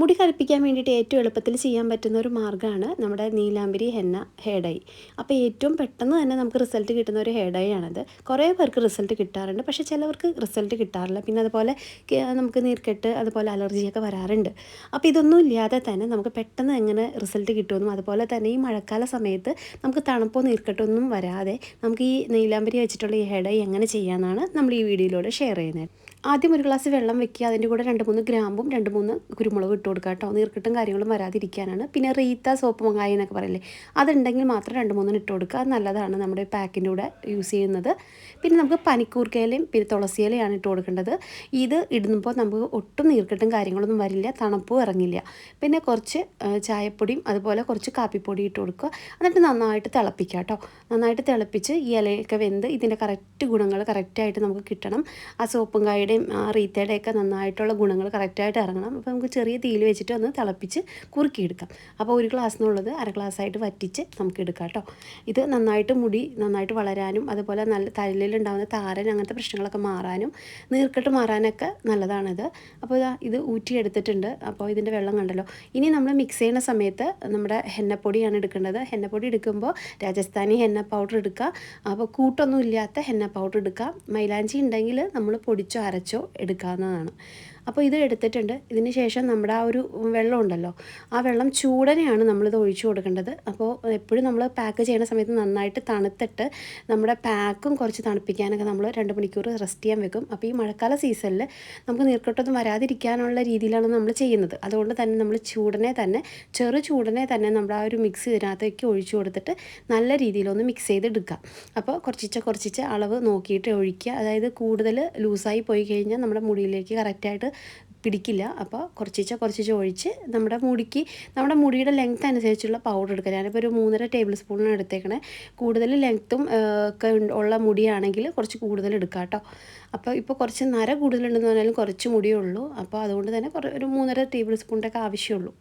മുടി കറുപ്പിക്കാൻ വേണ്ടിയിട്ട് ഏറ്റവും എളുപ്പത്തിൽ ചെയ്യാൻ പറ്റുന്ന ഒരു മാർഗമാണ് നമ്മുടെ നീലാംബരി ഹെന്ന ഹെയർ ഡൈ അപ്പോൾ ഏറ്റവും പെട്ടെന്ന് തന്നെ നമുക്ക് റിസൾട്ട് കിട്ടുന്ന ഒരു ഹെയർ ഡൈ ആണത്. കുറേ പേർക്ക് റിസൾട്ട് കിട്ടാറുണ്ട്. പക്ഷേ ചിലവർക്ക് റിസൾട്ട് കിട്ടാറില്ല. പിന്നെ അതുപോലെ നമുക്ക് നീർക്കെട്ട് അതുപോലെ അലർജിയൊക്കെ വരാറുണ്ട്. അപ്പോൾ ഇതൊന്നും ഇല്ലാതെ തന്നെ നമുക്ക് പെട്ടെന്ന് എങ്ങനെ റിസൾട്ട് കിട്ടുമെന്നും അതുപോലെ തന്നെ ഈ മഴക്കാല സമയത്ത് നമുക്ക് തണുപ്പോ നീർക്കെട്ടൊന്നും വരാതെ നമുക്ക് ഈ നീലാംബരി വെച്ചിട്ടുള്ള ഈ ഹെയർ ഡൈ എങ്ങനെ ചെയ്യാമെന്നാണ് നമ്മൾ ഈ വീഡിയോയിലൂടെ ഷെയർ ചെയ്യുന്നത്. ആദ്യം ഒരു ഗ്ലാസ് വെള്ളം വെക്കുക. അതിന്റെ കൂടെ രണ്ട് മൂന്ന് ഗ്രാമ്പും രണ്ട് മൂന്ന് കുരുമുളകും ഇട്ട് കൊടുക്കുക കേട്ടോ. നീർക്കിട്ടും കാര്യങ്ങളും വരാതിരിക്കാനാണ്. പിന്നെ റീത്ത സോപ്പ് മങ്ങായി എന്നൊക്കെ പറയില്ലേ? അതുണ്ടെങ്കിൽ മാത്രം രണ്ട് മൂന്നും ഇട്ട് കൊടുക്കുക. അത് നല്ലതാണ് നമ്മുടെ പാക്കിന്റെ കൂടെ യൂസ് ചെയ്യുന്നത്. പിന്നെ നമുക്ക് പനിക്കൂർക്കയിലയും പിന്നെ തുളസിയിലയാണ് ഇട്ട് കൊടുക്കേണ്ടത്. ഇത് ഇടുമ്പോൾ നമുക്ക് ഒട്ടും നീർക്കിട്ടും കാര്യങ്ങളൊന്നും വരില്ല. തണുപ്പും ഇറങ്ങില്ല. പിന്നെ കുറച്ച് ചായപ്പൊടിയും അതുപോലെ കുറച്ച് കാപ്പിപ്പൊടി ഇട്ട് കൊടുക്കുക. എന്നിട്ട് നന്നായിട്ട് തിളപ്പിക്കുക കേട്ടോ. നന്നായിട്ട് തിളപ്പിച്ച് ഈ ഇലയൊക്കെ വെന്ത് ഇതിന്റെ കറക്റ്റ് ഗുണങ്ങൾ കറക്റ്റായിട്ട് നമുക്ക് കിട്ടണം. ആ സോപ്പും കായുടെയും ആ റീത്തയുടെയൊക്കെ നന്നായിട്ടുള്ള ഗുണങ്ങൾ കറക്റ്റായിട്ട് ഇറങ്ങണം. അപ്പോൾ നമുക്ക് ചെറിയ തീയിൽ വെച്ചിട്ട് ഒന്ന് തിളപ്പിച്ച് കുറുക്കിയെടുക്കാം. അപ്പോൾ ഒരു ഗ്ലാസ്സിനുള്ളത് അര ഗ്ലാസ്സായിട്ട് വറ്റിച്ച് നമുക്ക് എടുക്കാം കേട്ടോ. ഇത് നന്നായിട്ട് മുടി നന്നായിട്ട് വളരാനും അതുപോലെ നല്ല തലയിലുണ്ടാകുന്ന താരൻ അങ്ങനത്തെ പ്രശ്നങ്ങളൊക്കെ മാറാനും നീർക്കെട്ട് മാറാനൊക്കെ നല്ലതാണിത്. അപ്പോൾ ഇതാ ഇത് ഊറ്റിയെടുത്തിട്ടുണ്ട്. അപ്പോൾ ഇതിന്റെ വെള്ളം കണ്ടല്ലോ. ഇനി നമ്മൾ മിക്സ് ചെയ്യുന്ന സമയത്ത് നമ്മുടെ ഹെന്നപ്പൊടിയാണ് എടുക്കേണ്ടത്. ഹെന്നപ്പൊടി എടുക്കുമ്പോൾ രാജസ്ഥാനി ഹെന്ന പൗഡർ എടുക്കുക. അപ്പോൾ കൂട്ടൊന്നും ഇല്ലാത്ത ഹെന്ന പൗഡർ എടുക്കുക. മൈലാഞ്ചി ഉണ്ടെങ്കിൽ നമ്മൾ പൊടിച്ചോ അരച്ചോ എടുക്കാവുന്നതാണ്. അപ്പോൾ ഇത് എടുത്തിട്ടുണ്ട്. ഇതിന് ശേഷം നമ്മുടെ ആ ഒരു വെള്ളം ഉണ്ടല്ലോ ആ വെള്ളം ചൂടനെയാണ് നമ്മളിത് ഒഴിച്ചു കൊടുക്കേണ്ടത്. അപ്പോൾ എപ്പോഴും നമ്മൾ പാക്ക് ചെയ്യുന്ന സമയത്ത് നന്നായിട്ട് തണുത്തിട്ട് നമ്മുടെ പാക്കും കുറച്ച് തണുപ്പിക്കാനൊക്കെ നമ്മൾ രണ്ട് മണിക്കൂർ റെസ്റ്റ് ചെയ്യാൻ വെക്കും. അപ്പോൾ ഈ മഴക്കാല സീസണിൽ നമുക്ക് നീർക്കെട്ടൊന്നും വരാതിരിക്കാനുള്ള രീതിയിലാണ് നമ്മൾ ചെയ്യുന്നത്. അതുകൊണ്ട് തന്നെ നമ്മൾ ചൂടനെ തന്നെ ചെറു ചൂടനെ തന്നെ നമ്മൾ ആ ഒരു മിക്സ് ഇതിനകത്തേക്ക് ഒഴിച്ചു കൊടുത്തിട്ട് നല്ല രീതിയിലൊന്ന് മിക്സ് ചെയ്തെടുക്കാം അപ്പോൾ കുറച്ചിച്ച കുറച്ചിച്ച അളവ് നോക്കിയിട്ട് ഒഴിക്കുക. അതായത് കൂടുതൽ ലൂസായി പോയി കഴിഞ്ഞാൽ നമ്മുടെ മുടിയിലേക്ക് കറക്റ്റായിട്ട് പിടിക്കില്ല. അപ്പോൾ കുറച്ചിച്ച കുറച്ചിച്ച ഒഴിച്ച് നമ്മുടെ മുടിക്ക് നമ്മുടെ മുടിയുടെ ലെങ്ത് അനുസരിച്ചുള്ള പൗഡർ എടുക്കുക. ഞാനിപ്പോൾ ഒരു മൂന്നര ടേബിൾ സ്പൂണാണ് എടുത്തേക്കണേ. കൂടുതൽ ലെങ്ത്തും ഒക്കെ ഉള്ള മുടിയാണെങ്കിൽ കുറച്ച് കൂടുതൽ എടുക്കാം കേട്ടോ അപ്പോൾ ഇപ്പോൾ കുറച്ച് നര കൂടുതലുണ്ടെന്ന് പറഞ്ഞാലും കുറച്ച് മുടിയേ ഉള്ളൂ. അപ്പോൾ അതുകൊണ്ട് തന്നെ കുറേ ഒരു മൂന്നര ടേബിൾ സ്പൂണിന്റെയൊക്കെ ആവശ്യമുള്ളൂ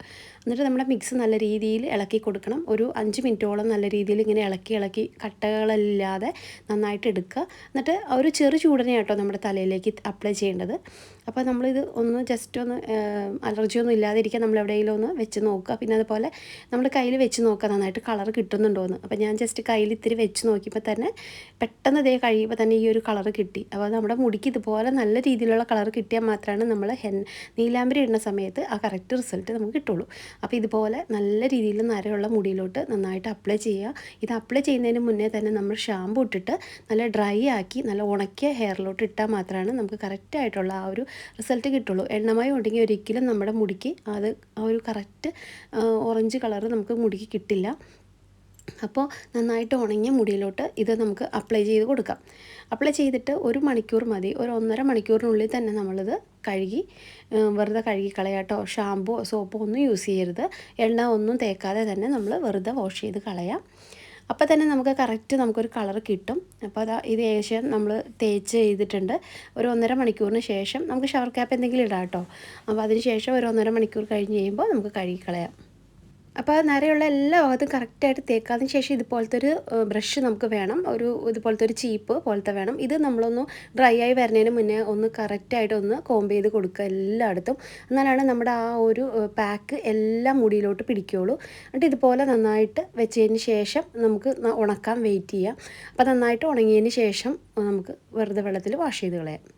എന്നിട്ട് നമ്മുടെ മിക്സ് നല്ല രീതിയിൽ ഇളക്കി കൊടുക്കണം. ഒരു അഞ്ച് മിനിറ്റോളം നല്ല രീതിയിൽ ഇങ്ങനെ ഇളക്കി ഇളക്കി കട്ടകളില്ലാതെ നന്നായിട്ട് എടുക്കുക. എന്നിട്ട് ഒരു ചെറു ചൂടനെ കേട്ടോ നമ്മുടെ തലയിലേക്ക് അപ്ലൈ ചെയ്യേണ്ടത്. അപ്പോൾ നമ്മളിത് ഒന്ന് ജസ്റ്റ് ഒന്ന് അലർജി ഒന്നും ഇല്ലാതിരിക്കാൻ നമ്മൾ എവിടെയെങ്കിലും ഒന്ന് വെച്ച് നോക്കുക. പിന്നെ അതുപോലെ നമ്മൾ കയ്യിൽ വെച്ച് നോക്കുക. നന്നായിട്ട് കളർ കിട്ടുന്നുണ്ടോ എന്ന്. അപ്പോൾ ഞാൻ ജസ്റ്റ് കയ്യിൽ ഇത്തിരി വെച്ച് നോക്കിയപ്പോൾ തന്നെ പെട്ടെന്ന് ഇതേ കഴിയുമ്പോൾ തന്നെ ഈ ഒരു കളർ കിട്ടി. അപ്പോൾ നമ്മുടെ മുടിക്ക് ഇതുപോലെ നല്ല രീതിയിലുള്ള കളർ കിട്ടിയാൽ മാത്രമാണ് നമ്മൾ ഹെൻ നീലാംബരി ഇടുന്ന സമയത്ത് ആ കറക്റ്റ് റിസൾട്ട് നമുക്ക് കിട്ടുള്ളൂ. അപ്പോൾ ഇതുപോലെ നല്ല രീതിയിൽ നരയുള്ള മുടിയിലോട്ട് നന്നായിട്ട് അപ്ലൈ ചെയ്യുക. ഇത് അപ്ലൈ ചെയ്യുന്നതിന് മുന്നേ തന്നെ നമ്മൾ ഷാമ്പു ഇട്ടിട്ട് നല്ല ഡ്രൈ ആക്കി നല്ല ഉണക്കിയ ഹെയറിലോട്ട് ഇട്ടാൽ മാത്രമാണ് നമുക്ക് കറക്റ്റായിട്ടുള്ള ആ ഒരു റിസൾട്ട് കിട്ടുള്ളൂ. എണ്ണമായി ഉണ്ടെങ്കിൽ ഒരിക്കലും നമ്മുടെ മുടിക്ക് അത് ആ ഒരു കറക്റ്റ് ഓറഞ്ച് കളർ നമുക്ക് മുടിക്ക് കിട്ടില്ല. അപ്പോൾ നന്നായിട്ട് ഉണങ്ങിയ മുടിയിലോട്ട് ഇത് നമുക്ക് അപ്ലൈ ചെയ്ത് കൊടുക്കാം. അപ്ലൈ ചെയ്തിട്ട് ഒരു മണിക്കൂർ മതി. ഒരു ഒന്നര മണിക്കൂറിനുള്ളിൽ തന്നെ നമ്മളിത് കഴുകി വെറുതെ കഴുകി കളയാട്ടോ. ഷാമ്പോ സോപ്പോ ഒന്നും യൂസ് ചെയ്യരുത്. എണ്ണ ഒന്നും തേക്കാതെ തന്നെ നമ്മൾ വെറുതെ വാഷ് ചെയ്ത് കളയാം. അപ്പോൾ തന്നെ നമുക്ക് കറക്റ്റ് നമുക്കൊരു കളർ കിട്ടും. അപ്പോൾ അതാ ഇത് ഏകദേശം നമ്മൾ തേച്ച് ചെയ്തിട്ടുണ്ട്. ഒരു ഒന്നര മണിക്കൂറിന് ശേഷം നമുക്ക് ഷവർ ക്യാപ്പ് എന്തെങ്കിലും ഇടാം കേട്ടോ അപ്പോൾ അതിന് ശേഷം ഒരു ഒന്നര മണിക്കൂർ കഴിഞ്ഞ് കഴിയുമ്പോൾ നമുക്ക് കഴുകി കളയാം. അപ്പോൾ നരയുള്ള എല്ലാ ഭാഗത്തും കറക്റ്റായിട്ട് തേക്കാതിന് ശേഷം ഇതുപോലത്തെ ഒരു ബ്രഷ് നമുക്ക് വേണം. ഒരു ഇതുപോലത്തെ ഒരു ചീപ്പ് പോലത്തെ വേണം. ഇത് നമ്മളൊന്ന് ഡ്രൈ ആയി വരുന്നതിന് മുന്നേ ഒന്ന് കറക്റ്റായിട്ട് ഒന്ന് കോമ്പ് ചെയ്ത് കൊടുക്കുക എല്ലായിടത്തും. എന്നാലാണ് നമ്മുടെ ആ ഒരു പാക്ക് എല്ലാ മുടിയിലോട്ട് പിടിക്കുകയുള്ളൂ. എന്നിട്ട് ഇതുപോലെ നന്നായിട്ട് വെച്ചതിന് ശേഷം നമുക്ക് ഉണക്കാൻ വെയിറ്റ് ചെയ്യാം. അപ്പോൾ നന്നായിട്ട് ഉണങ്ങിയതിന് ശേഷം നമുക്ക് വെറുതെ വെള്ളത്തിൽ വാഷ് ചെയ്ത് കളയാം.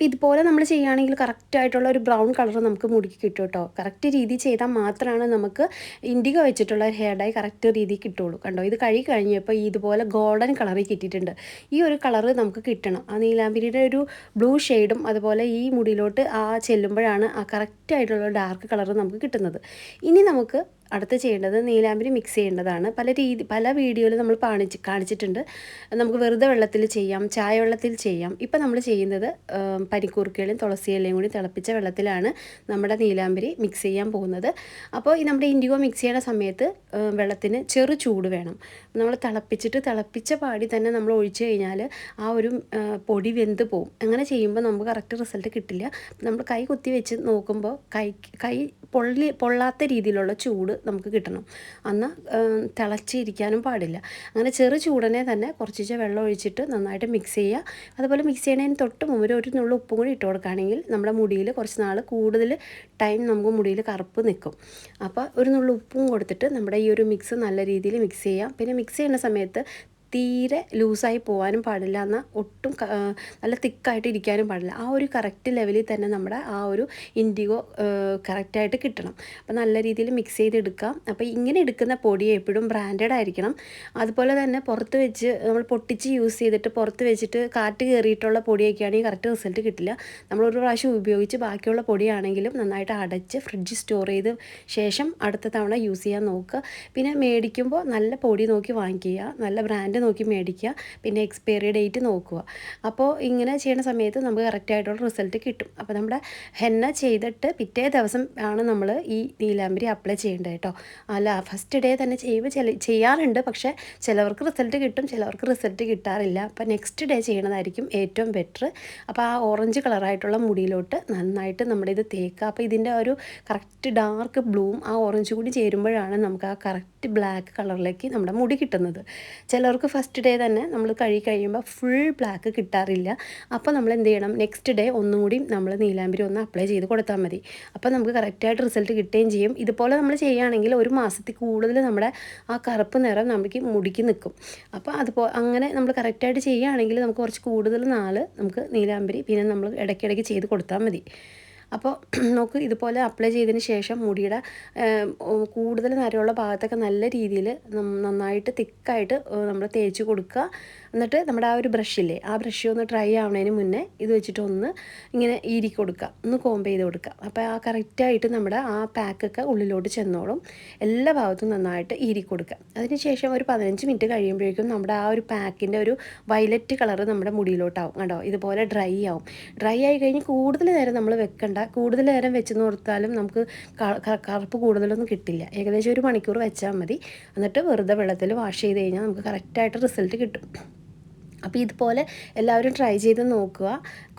അപ്പോൾ ഇതുപോലെ നമ്മൾ ചെയ്യുകയാണെങ്കിൽ കറക്റ്റായിട്ടുള്ള ഒരു ബ്രൗൺ കളർ നമുക്ക് മുടിക്ക് കിട്ടും കേട്ടോ കറക്റ്റ് രീതി ചെയ്താൽ മാത്രമാണ് നമുക്ക് ഇൻഡിഗോ വെച്ചിട്ടുള്ള ഹെയർ ഡൈ കറക്റ്റ് രീതി കിട്ടുള്ളൂ. കണ്ടോ? ഇത് കഴുകി കഴിഞ്ഞപ്പോൾ ഇതുപോലെ ഗോൾഡൻ കളറിൽ കിട്ടിയിട്ടുണ്ട്. ഈ ഒരു കളറ് നമുക്ക് കിട്ടണം. ആ നീലാമ്പിരിയുടെ ഒരു ബ്ലൂ ഷെയ്ഡും അതുപോലെ ഈ മുടിയിലോട്ട് ആ ചെല്ലുമ്പോഴാണ് ആ കറക്റ്റായിട്ടുള്ള ഡാർക്ക് കളർ നമുക്ക് കിട്ടുന്നത്. ഇനി നമുക്ക് അടുത്ത് ചെയ്യേണ്ടത് നീലാമ്പരി മിക്സ് ചെയ്യേണ്ടതാണ്. പല രീതി പല വീഡിയോയിൽ നമ്മൾ കാണിച്ച് കാണിച്ചിട്ടുണ്ട്. നമുക്ക് വെറുതെ വെള്ളത്തിൽ ചെയ്യാം ചായ വെള്ളത്തിൽ ചെയ്യാം. ഇപ്പം നമ്മൾ ചെയ്യുന്നത് പനിക്കൂർക്കയിലും തുളസിയിലയും കൂടി തിളപ്പിച്ച വെള്ളത്തിലാണ് നമ്മുടെ നീലാമ്പരി മിക്സ് ചെയ്യാൻ പോകുന്നത്. അപ്പോൾ ഈ നമ്മുടെ ഇൻഡിഗോ മിക്സ് ചെയ്യുന്ന സമയത്ത് വെള്ളത്തിന് ചെറു ചൂട് വേണം. നമ്മൾ തിളപ്പിച്ചിട്ട് തിളപ്പിച്ച പാടി തന്നെ നമ്മൾ ഒഴിച്ചു കഴിഞ്ഞാൽ ആ ഒരു പൊടി വെന്ത് പോകും അങ്ങനെ ചെയ്യുമ്പോൾ നമുക്ക് കറക്റ്റ് റിസൾട്ട് കിട്ടില്ല. നമ്മൾ കൈ കുത്തി വെച്ച് നോക്കുമ്പോൾ കൈ കൈ പൊള്ളി പൊള്ളാത്ത രീതിയിലുള്ള ചൂട് നമുക്ക് കിട്ടണം. അന്ന് തിളച്ചിരിക്കാനും പാടില്ല. അങ്ങനെ ചെറു ചൂടനെ തന്നെ കുറച്ച് വെള്ളം ഒഴിച്ചിട്ട് നന്നായിട്ട് മിക്സ് ചെയ്യുക. അതുപോലെ മിക്സ് ചെയ്യണതിന് തൊട്ട് മുമ്പ് ഒരു നുള്ള ഉപ്പും കൂടി ഇട്ട് കൊടുക്കുകയാണെങ്കിൽ നമ്മുടെ മുടിയിൽ കുറച്ച് നാൾ കൂടുതൽ ടൈം നമുക്ക് മുടിയിൽ കറുപ്പ് നിൽക്കും. അപ്പോൾ ഒരു നുള്ള ഉപ്പും കൊടുത്തിട്ട് നമ്മുടെ ഈ ഒരു മിക്സ് നല്ല രീതിയിൽ മിക്സ് ചെയ്യാം. പിന്നെ മിക്സ് ചെയ്യുന്ന സമയത്ത് തീരെ ലൂസായി പോകാനും പാടില്ല. എന്നാൽ ഒട്ടും നല്ല തിക്കായിട്ട് ഇരിക്കാനും പാടില്ല. ആ ഒരു കറക്റ്റ് ലെവലിൽ തന്നെ നമ്മുടെ ആ ഒരു ഇൻഡിഗോ കറക്റ്റായിട്ട് കിട്ടണം. അപ്പോൾ നല്ല രീതിയിൽ മിക്സ് ചെയ്തെടുക്കാം. അപ്പോൾ ഇങ്ങനെ എടുക്കുന്ന പൊടി എപ്പോഴും ബ്രാൻഡഡ് ആയിരിക്കണം. അതുപോലെ തന്നെ പുറത്ത് വെച്ച് നമ്മൾ പൊട്ടിച്ച് യൂസ് ചെയ്തിട്ട് പുറത്ത് വെച്ചിട്ട് കാറ്റ് കയറിയിട്ടുള്ള പൊടിയൊക്കെയാണെങ്കിൽ കറക്റ്റ് റിസൾട്ട് കിട്ടില്ല. നമ്മളൊരു പ്രാവശ്യം ഉപയോഗിച്ച് ബാക്കിയുള്ള പൊടിയാണെങ്കിലും നന്നായിട്ട് അടച്ച് ഫ്രിഡ്ജ് സ്റ്റോർ ചെയ്ത് ശേഷം അടുത്ത തവണ യൂസ് ചെയ്യാൻ നോക്കുക. പിന്നെ മേടിക്കുമ്പോൾ നല്ല പൊടി നോക്കി വാങ്ങിക്കുക. നല്ല ബ്രാൻഡ് നോക്കി മേടിക്കുക പിന്നെ എക്സ്പയറി ഡേറ്റ് നോക്കുക. അപ്പോൾ ഇങ്ങനെ ചെയ്യുന്ന സമയത്ത് നമുക്ക് കറക്റ്റായിട്ടുള്ള റിസൾട്ട് കിട്ടും. അപ്പോൾ നമ്മുടെ ഹെന്ന ചെയ്തിട്ട് പിറ്റേ ദിവസം ആണ് നമ്മൾ ഈ നീലാമ്പരി അപ്ലൈ ചെയ്യേണ്ടത് കേട്ടോ. അല്ല ഫസ്റ്റ് ഡേ തന്നെ ചെയ്യുമ്പോൾ ചില ചെയ്യാറുണ്ട് പക്ഷേ ചിലവർക്ക് റിസൾട്ട് കിട്ടും ചിലവർക്ക് റിസൾട്ട് കിട്ടാറില്ല. അപ്പോൾ നെക്സ്റ്റ് ഡേ ചെയ്യണതായിരിക്കും ഏറ്റവും ബെറ്റർ അപ്പോൾ ആ ഓറഞ്ച് കളറായിട്ടുള്ള മുടിയിലോട്ട് നന്നായിട്ട് നമ്മുടെ ഇത് തേക്കുക. അപ്പോൾ ഇതിന്റെ ഒരു കറക്റ്റ് ഡാർക്ക് ബ്ലൂം ആ ഓറഞ്ച് കൂടി ചേരുമ്പോഴാണ് നമുക്ക് ആ കറക്റ്റ് ബ്ലാക്ക് കളറിലേക്ക് നമ്മുടെ മുടി കിട്ടുന്നത്. ചിലർക്ക് ഫസ്റ്റ് ഡേ തന്നെ നമ്മൾ കഴുകി കഴിയുമ്പോൾ ഫുൾ ബ്ലാക്ക് കിട്ടാറില്ല. അപ്പോൾ നമ്മൾ എന്ത് ചെയ്യണം? നെക്സ്റ്റ് ഡേ ഒന്നും കൂടി നമ്മൾ നീലാംബരി ഒന്ന് അപ്ലൈ ചെയ്ത് കൊടുത്താൽ മതി. അപ്പോൾ നമുക്ക് കറക്റ്റായിട്ട് റിസൾട്ട് കിട്ടുകയും ചെയ്യും. ഇതുപോലെ നമ്മൾ ചെയ്യുകയാണെങ്കിൽ ഒരു മാസത്തിൽ കൂടുതൽ നമ്മുടെ ആ കറുപ്പ് നിറം നമുക്ക് മുടിക്ക് നിൽക്കും അപ്പോൾ അതുപോലെ അങ്ങനെ നമ്മൾ കറക്റ്റായിട്ട് ചെയ്യുകയാണെങ്കിൽ നമുക്ക് കുറച്ച് കൂടുതൽ നാൾ നമുക്ക് നീലാംബരി പിന്നെ നമ്മൾ ഇടയ്ക്കിടയ്ക്ക് ചെയ്ത് കൊടുത്താൽ മതി. അപ്പോൾ നമുക്ക് ഇതുപോലെ അപ്ലൈ ചെയ്തതിന് ശേഷം മുടിയുടെ കൂടുതൽ നരയുള്ള ഭാഗത്തൊക്കെ നല്ല രീതിയിൽ നന്നായിട്ട് തിക്കായിട്ട് നമ്മൾ തേച്ച് കൊടുക്കുക. എന്നിട്ട് നമ്മുടെ ആ ഒരു ബ്രഷില്ലേ ആ ബ്രഷ് ഒന്ന് ട്രൈ ആവണതിന് മുന്നേ ഇത് വെച്ചിട്ട് ഒന്ന് ഇങ്ങനെ ഈരി കൊടുക്കുക ഒന്ന് കോമ്പ് ചെയ്ത് കൊടുക്കുക അപ്പോൾ ആ കറക്റ്റായിട്ട് നമ്മുടെ ആ പാക്കൊക്കെ ഉള്ളിലോട്ട് ചെന്നോളും. എല്ലാ ഭാഗത്തും നന്നായിട്ട് ഈരി കൊടുക്കുക അതിനുശേഷം ഒരു പതിനഞ്ച് മിനിറ്റ് കഴിയുമ്പോഴേക്കും നമ്മുടെ ആ ഒരു പാക്കിന്റെ ഒരു വയലറ്റ് കളർ നമ്മുടെ മുടിയിലോട്ടാവും കേട്ടോ ഇതുപോലെ ഡ്രൈ ആവും. ഡ്രൈ ആയി കഴിഞ്ഞ് കൂടുതൽ നേരം നമ്മൾ വെക്കണ്ട കൂടുതൽ നേരം വെച്ച് നിർത്താലും നമുക്ക് കറുപ്പ് കൂടുതലൊന്നും കിട്ടില്ല. ഏകദേശം ഒരു മണിക്കൂർ വെച്ചാൽ മതി. എന്നിട്ട് വെറുതെ വെള്ളത്തിൽ വാഷ് ചെയ്ത് കഴിഞ്ഞാൽ നമുക്ക് കറക്റ്റായിട്ട് റിസൾട്ട് കിട്ടും. അപ്പോൾ ഇതുപോലെ എല്ലാവരും ട്രൈ ചെയ്ത് നോക്കുക.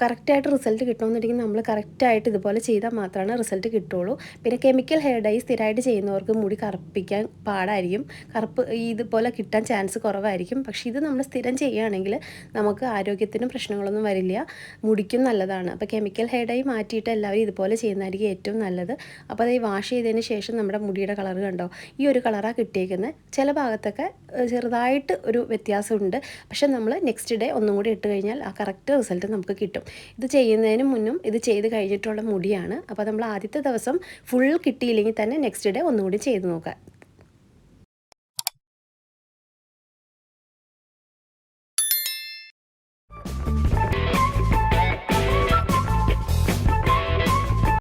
കറക്റ്റായിട്ട് റിസൾട്ട് കിട്ടണമെന്നുണ്ടെങ്കിൽ നമ്മൾ കറക്റ്റായിട്ട് ഇതുപോലെ ചെയ്താൽ മാത്രമാണ് റിസൾട്ട് കിട്ടുള്ളൂ പിന്നെ കെമിക്കൽ ഹെയർ ഡൈ സ്ഥിരമായിട്ട് ചെയ്യുന്നവർക്ക് മുടി കറുപ്പിക്കാൻ പാടായിരിക്കും. കറുപ്പ് ഇതുപോലെ കിട്ടാൻ ചാൻസ് കുറവായിരിക്കും. പക്ഷേ ഇത് നമ്മൾ സ്ഥിരം ചെയ്യുകയാണെങ്കിൽ നമുക്ക് ആരോഗ്യത്തിനും പ്രശ്നങ്ങളൊന്നും വരില്ല. മുടിക്കും നല്ലതാണ്. അപ്പോൾ കെമിക്കൽ ഹെയർ ഡൈ മാറ്റിയിട്ട് എല്ലാവരും ഇതുപോലെ ചെയ്യുന്നതായിരിക്കും ഏറ്റവും നല്ലത്. അപ്പോൾ അത് വാഷ് ചെയ്തതിന് ശേഷം നമ്മുടെ മുടിയുടെ കളർ കണ്ടോ? ഈ ഒരു കളറാണ് കിട്ടിയേക്കുന്നത്. ചില ഭാഗത്തൊക്കെ ചെറുതായിട്ട് ഒരു വ്യത്യാസമുണ്ട്. പക്ഷെ നമ്മൾ നെക്സ്റ്റ് ഡേ ഒന്നും കൂടി ഇട്ട് കഴിഞ്ഞാൽ ആ കറക്റ്റ് റിസൾട്ട് നമുക്ക് കിട്ടും. ഇത് ചെയ്യുന്നതിന് മുന്നും ഇത് ചെയ്ത് കഴിഞ്ഞിട്ടുള്ള മുടിയാണ്. അപ്പോൾ നമ്മൾ ആദ്യത്തെ ദിവസം ഫുൾ കിട്ടിയില്ലെങ്കിൽ തന്നെ നെക്സ്റ്റ് ഡേ ഒന്നുകൂടി ചെയ്ത് നോക്കുക.